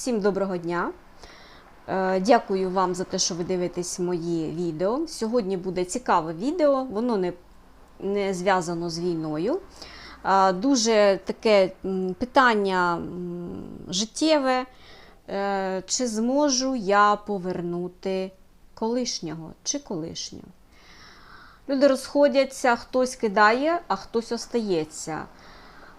Всім доброго дня! Е, Дякую вам за те, що ви дивитесь мої відео. Сьогодні буде цікаве відео, воно не, не зв'язано з війною. Дуже таке питання життєве. Е, Чи зможу я повернути колишнього чи колишню? Люди розходяться, хтось кидає, а хтось остається.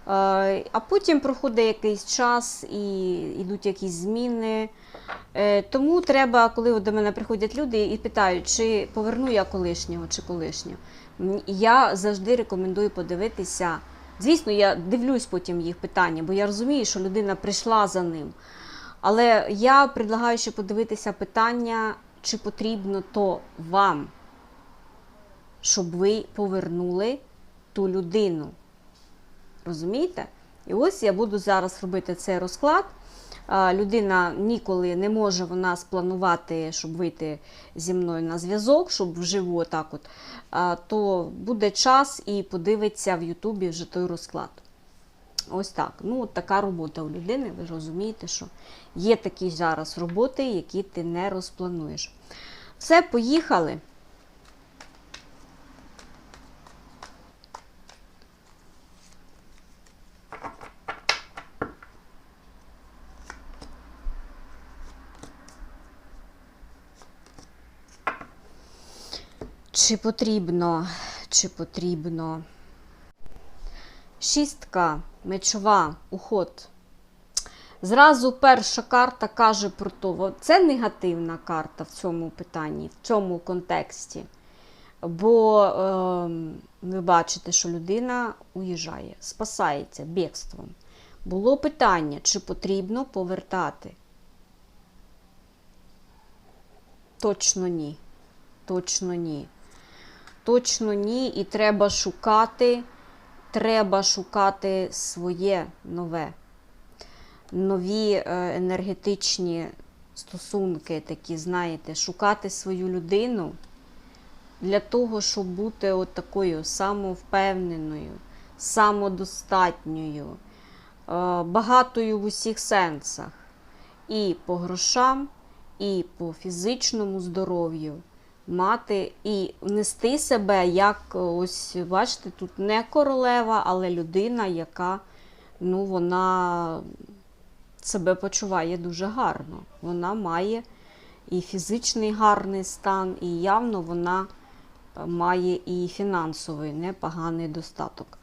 Е, А потім проходить якийсь час і йдуть якісь зміни. Е, Тому треба, коли до мене приходять люди і питають, чи поверну я колишнього чи колишню. Я завжди рекомендую подивитися. Звісно, я дивлюсь потім їх питання, бо я розумію, що людина прийшла за ним. Але я предлагаю ще подивитися питання, чи потрібно то вам, щоб ви повернули ту людину. Розумієте? І ось я буду зараз робити цей розклад. Людина ніколи не може вона спланувати, щоб вийти зі мною на зв'язок, щоб вживу отак от, то буде час і подивиться в Ютубі вже той розклад. Ось так. Ну, от така робота у людини. Ви розумієте, що є такі зараз роботи, які ти не розплануєш. Все, поїхали. Чи потрібно, чи потрібно. Шістка, мечова, уход. Зразу перша карта каже про то. Це негативна карта в цьому питанні, в цьому контексті. Бо е, ви бачите, що людина уїжджає, спасається бігством. Було питання, чи потрібно повертати. Точно ні. Точно ні. Точно ні. І треба шукати, треба шукати своє нове. Нові е, енергетичні стосунки, такі, знаєте, шукати свою людину для того, щоб бути от такою самовпевненою, самодостатньою, е, багатою в усіх сенсах. І по грошам, і по фізичному здоров'ю. Мати і нести себе як ось, бачите, тут не королева, але людина, яка ну, вона себе почуває дуже гарно. Вона має і фізичний гарний стан, і явно вона має і фінансовий непоганий достаток.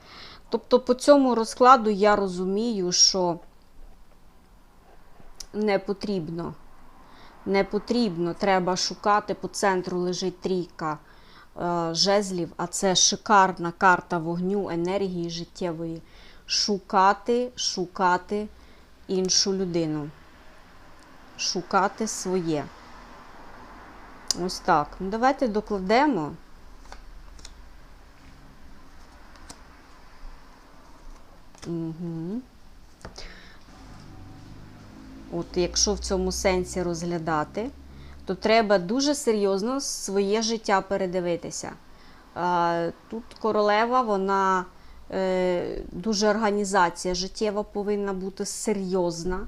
Тобто, по цьому розкладу я розумію, що не потрібно. Не потрібно, треба шукати. По центру лежить трійка е, жезлів, а це шикарна карта вогню, енергії життєвої. Шукати, шукати іншу людину. Шукати своє. Ось так. Ну, давайте докладемо. Угу. От якщо в цьому сенсі розглядати, то треба дуже серйозно своє життя передивитися. Тут королева, вона е, дуже організація життєва повинна бути серйозна,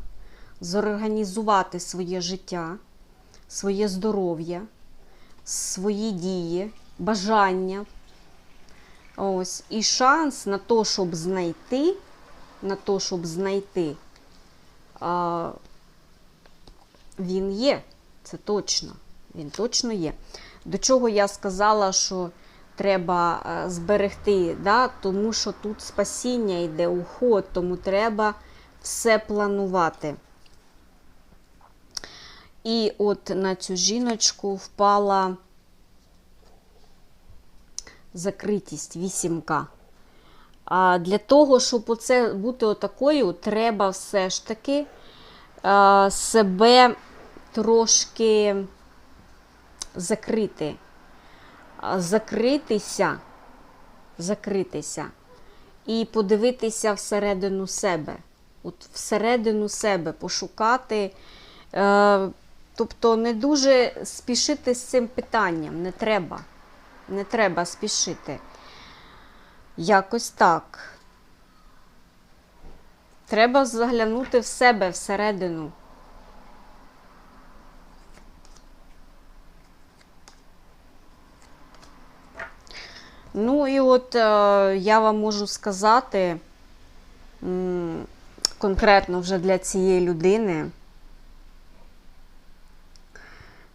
зорганізувати своє життя, своє здоров'я, свої дії, бажання. Ось. І шанс на те, щоб знайти, на те, щоб знайти. Він є, це точно. Він точно є. До чого я сказала, що треба е, зберегти, да? тому що тут спасіння йде, уход, тому треба все планувати. І от на цю жіночку впала закритість, вісімка. А для того, щоб оце бути отакою, треба все ж таки а, себе трошки закрити. Закритися, закритися і подивитися всередину себе. От всередину себе пошукати. Е, тобто не дуже спішити з цим питанням. Не треба. Не треба спішити. Якось так. Треба заглянути в себе всередину. Ну і от е, я вам можу сказати конкретно вже для цієї людини.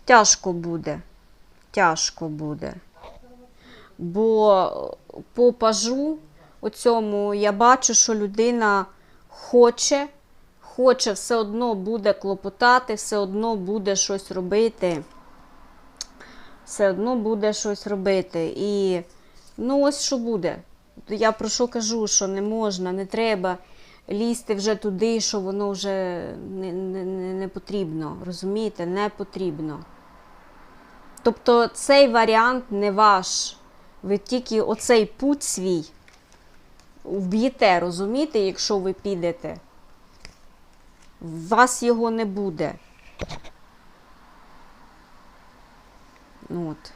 Тяжко буде. Тяжко буде. Бо по пажу оцьому я бачу, що людина хоче, хоче, все одно буде клопотати, все одно буде щось робити. Все одно буде щось робити. І ну ось що буде. Я про що кажу, що не можна, не треба лізти вже туди, що воно вже не, не, не, потрібно. Розумієте, не потрібно. Тобто цей варіант не ваш. Ви тільки оцей путь свій вб'єте, розумієте, якщо ви підете. Вас його не буде. От.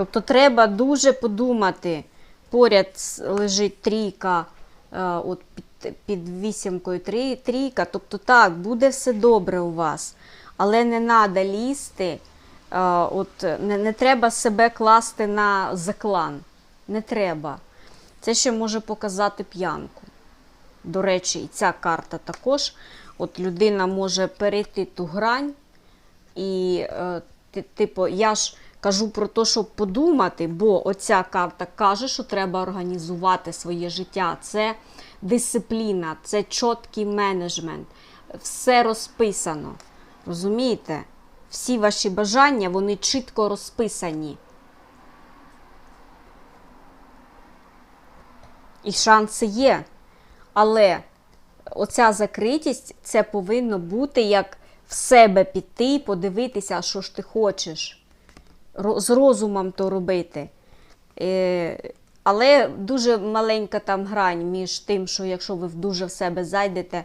Тобто треба дуже подумати. Поряд лежить трійка, е, от під, вісімкою трі, трійка. Тобто так, буде все добре у вас. Але не треба лізти. е, От, не, не треба себе класти на заклан. Не треба. Це ще може показати п'янку. До речі, і ця карта також. От людина може перейти ту грань, і, е, ти- типу, я ж кажу про те, щоб подумати, бо оця карта каже, що треба організувати своє життя. Це дисципліна, це чіткий менеджмент. Все розписано. Розумієте? Всі ваші бажання, вони чітко розписані. І шанси є. Але оця закритість це повинно бути як в себе піти, подивитися, що ж ти хочеш. З розумом то робити. Е, але дуже маленька там грань між тим, що якщо ви дуже в себе зайдете,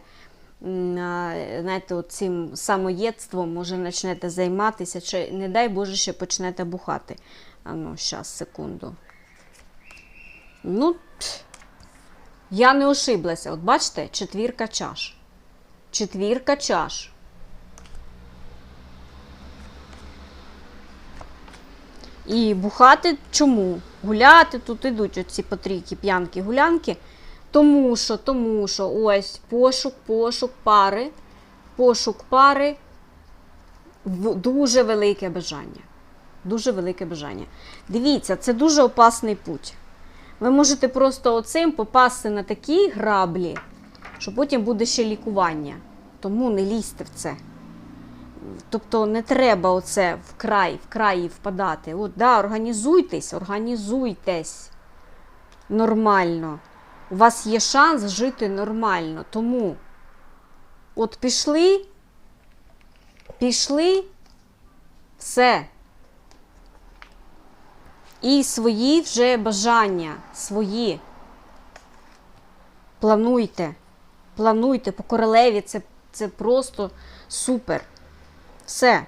знаєте, цим самоєдством, може, почнете займатися, чи, не дай Боже, ще почнете бухати. А ну, щас, секунду. Ну, я не ошиблася. От бачите, четвірка чаш. Четвірка чаш. І бухати чому? Гуляти тут ідуть оці потрійки, п'янки, гулянки. Тому що, тому що ось пошук, пошук пари, пошук пари, дуже велике бажання. Дуже велике бажання. Дивіться, це дуже опасний путь. Ви можете просто оцим попасти на такі граблі, що потім буде ще лікування. Тому не лізьте в це. Тобто не треба оце вкрай, вкрай впадати. От, да, організуйтесь, організуйтесь нормально. У вас є шанс жити нормально. Тому от пішли, пішли, все. І свої вже бажання, свої. Плануйте. Плануйте по королеві, це, це просто супер. Все.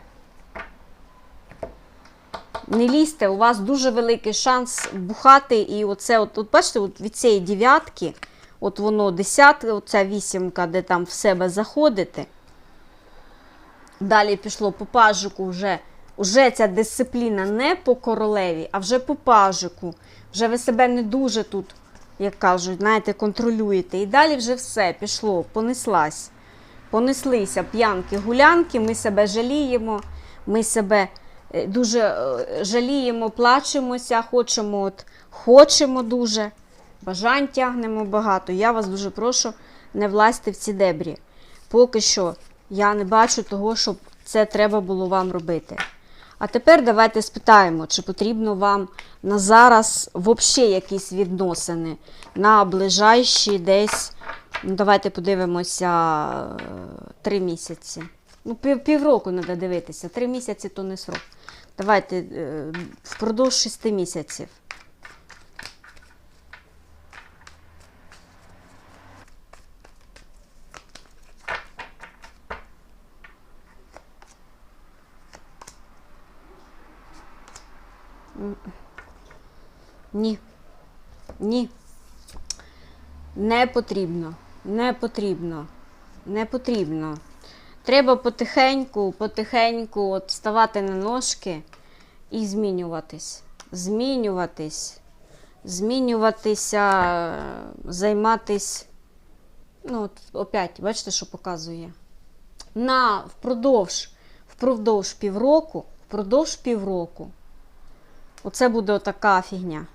Не лізьте, у вас дуже великий шанс бухати. І оце, от, от бачите, от від цієї дев'ятки, от воно десятка, оця вісімка, де там в себе заходите. Далі пішло по пажику вже. Уже ця дисципліна не по королеві, а вже по пажику. Вже ви себе не дуже тут, як кажуть, знаєте, контролюєте. І далі вже все пішло, понеслась. Понеслися п'янки, гулянки, ми себе жаліємо, ми себе е, дуже е, жаліємо, плачемося, хочемо, от, хочемо дуже, бажань тягнемо багато. Я вас дуже прошу, не влазьте в ці дебрі. Поки що я не бачу того, щоб це треба було вам робити. А тепер давайте спитаємо, чи потрібно вам на зараз взагалі якісь відносини на ближайші десь, давайте подивимося, е, три місяці. Ну, пів, півроку треба дивитися. Три місяці то не срок. Давайте е, впродовж шести місяців. Ні. Ні. Не потрібно. Не потрібно. Не потрібно. Треба потихеньку, потихеньку от ставати на ножки і змінюватись. Змінюватись. змінюватися, займатись. Ну, от опять, бачите, що показує? На впродовж, впродовж півроку, впродовж півроку. Оце буде отака фігня.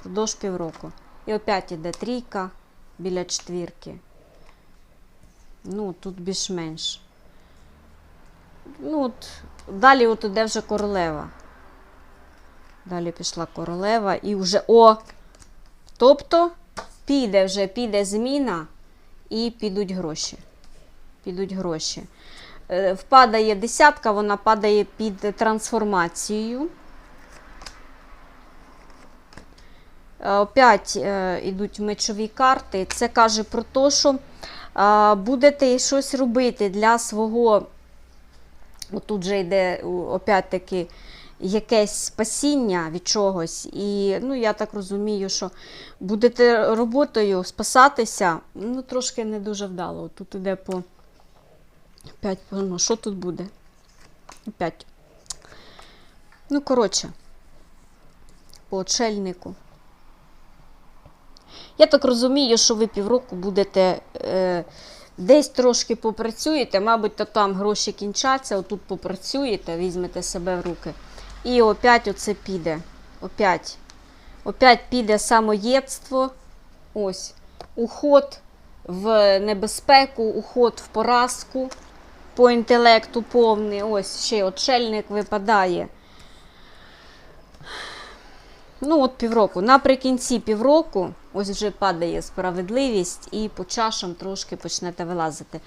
Впродовж півроку. І опять іде трійка біля четвірки. Ну, тут більш-менш. Ну, от, далі от іде вже королева. Далі пішла королева і вже о! Тобто піде вже, піде зміна і підуть гроші. Підуть гроші. Е, Впадає десятка, вона падає під трансформацією. Е, Опять е, йдуть мечові карти. Це каже про те, що е, будете щось робити для свого. Отут же йде опять-таки якесь спасіння від чогось. І ну, я так розумію, що будете роботою спасатися, ну, трошки не дуже вдало. Тут іде по. Опять, ну, що тут буде? Опять. Ну, коротше, по очельнику. Я так розумію, що ви півроку будете е, десь трошки попрацюєте, мабуть, то там гроші кінчаться, отут попрацюєте, візьмете себе в руки. І опять оце піде. Опять. Опять піде самоєдство. Ось. Уход в небезпеку, уход в поразку по інтелекту повний. Ось ще отшельник випадає. Ну, от півроку. Наприкінці півроку, ось вже падає справедливість, і по чашам трошки почнете вилазити.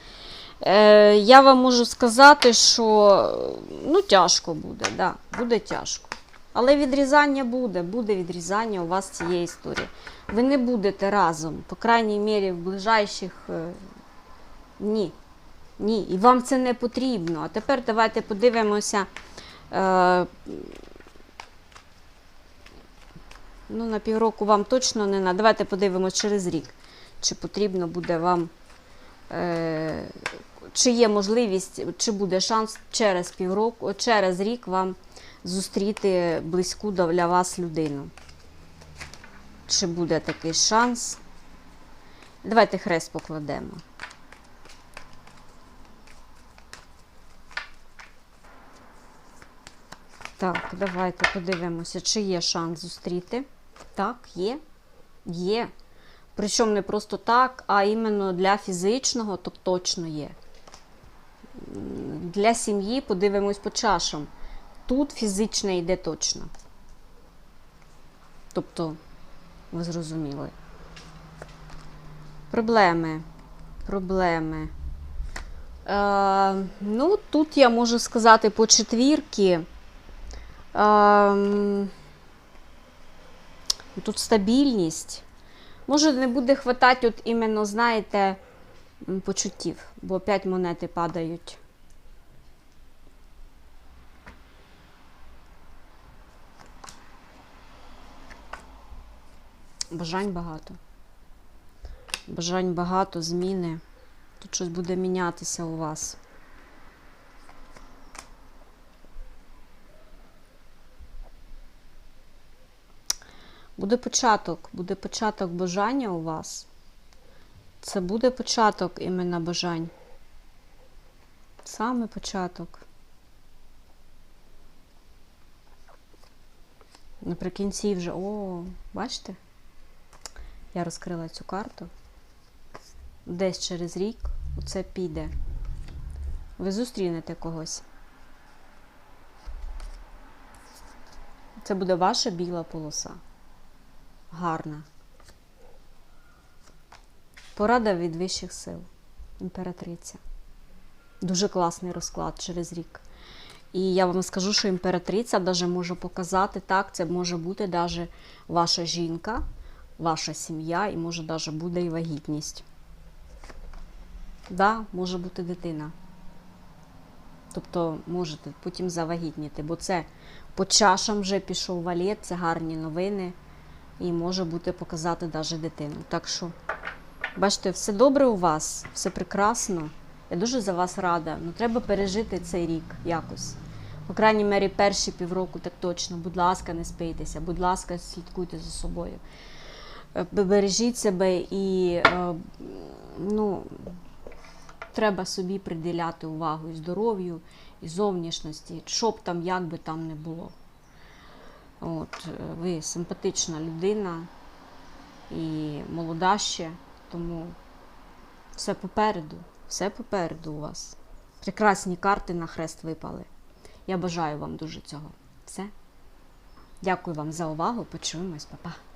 Е, я вам можу сказати, що ну, тяжко буде, да, буде тяжко. Але відрізання буде, буде відрізання у вас цієї історії. Ви не будете разом, по крайній мірі, в ближайших. е, ні. Ні. І вам це не потрібно. А тепер давайте подивимося. Е, Ну, на півроку вам точно не на. Давайте подивимось через рік, чи потрібно буде вам, е, чи є можливість, чи буде шанс через півроку, через рік вам зустріти близьку для вас людину. Чи буде такий шанс? Давайте хрест покладемо. Так, давайте подивимося, чи є шанс зустріти. Так, є. Є. Причому не просто так, а іменно для фізичного, то точно є. Для сім'ї подивимось по чашам. Тут фізичне йде точно. Тобто, ви зрозуміли. Проблеми. Проблеми. Е, ну, тут я можу сказати по четвірки. Ем, Тут стабільність. Може, не буде хватати, от іменно, знаєте, почуттів, бо опять монети падають. Бажань багато. Бажань багато, зміни. Тут щось буде мінятися у вас. Буде початок, буде початок бажання у вас. Це буде початок іменно бажань. Саме початок. Наприкінці вже. О, бачите? Я розкрила цю карту. Десь через рік оце піде. Ви зустрінете когось. Це буде ваша біла полоса. Гарна. Порада від вищих сил. Імператриця. Дуже класний розклад через рік. І я вам скажу, що імператриця даже може показати так, це може бути даже ваша жінка, ваша сім'я, і може даже буде і вагітність. Да, може бути дитина. Тобто можете потім завагітніти, бо це по чашам вже пішов валет, це гарні новини і може бути показати навіть дитину. Так що, бачите, все добре у вас, все прекрасно. Я дуже за вас рада. Ну треба пережити цей рік якось. По крайній мері, перші півроку так точно. Будь ласка, не спийтеся, будь ласка, слідкуйте за собою. Е, Бережіть себе і е, ну, треба собі приділяти увагу і здоров'ю, і зовнішності, щоб там, як би там не було. От, е, ви симпатична людина і молода ще, тому все попереду, все попереду у вас. Прекрасні карти на хрест випали. Я бажаю вам дуже цього. Все. Дякую вам за увагу. Почуємось, Па-па.